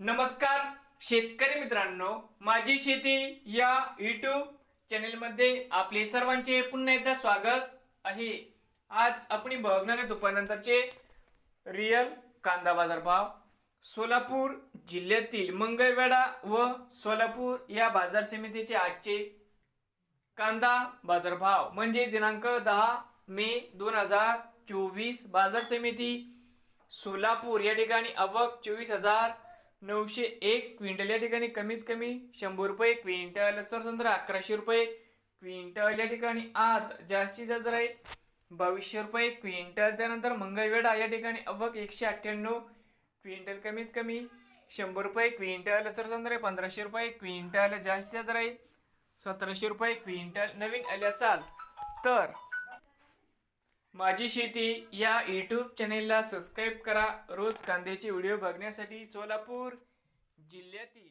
नमस्कार शेतकरी मित्रांनो. माझी शेती या युट्यूब चॅनेलमध्ये आपले सर्वांचे पुन्हा एकदा स्वागत आहे. आज आपण बघणार आहे दुपारनंतरचे रिअल कांदा बाजार भाव सोलापूर जिल्ह्यातील मंगळवेढा व सोलापूर या बाजार समितीचे आजचे कांदा बाजारभाव. म्हणजे दिनांक दहा मे दोन हजार चोवीस. बाजार समिती सोलापूर या ठिकाणी आवक चोवीस हजार नऊशे एक क्विंटल या ठिकाणी कमीत कमी शंभर रुपये क्विंटल सरसंत्र अकराशे रुपये क्विंटल या ठिकाणी आज जास्तीत जास्त आहे बावीसशे रुपये क्विंटल त्यानंतर मंगळवेढा या ठिकाणी आवक एकशे अठ्ठ्याण्णव क्विंटल कमीत कमी शंभर रुपये क्विंटल सरसंत्र पंधराशे रुपये क्विंटल जास्तीत जास्त आहे सतराशे रुपये क्विंटल नवीन आले असाल तर माझी शेती या यूट्यूब चॅनेलला सबस्क्राईब करा. रोज कांद्याचे व्हिडिओ बघण्यासाठी सोलापूर जिल्ह्यातील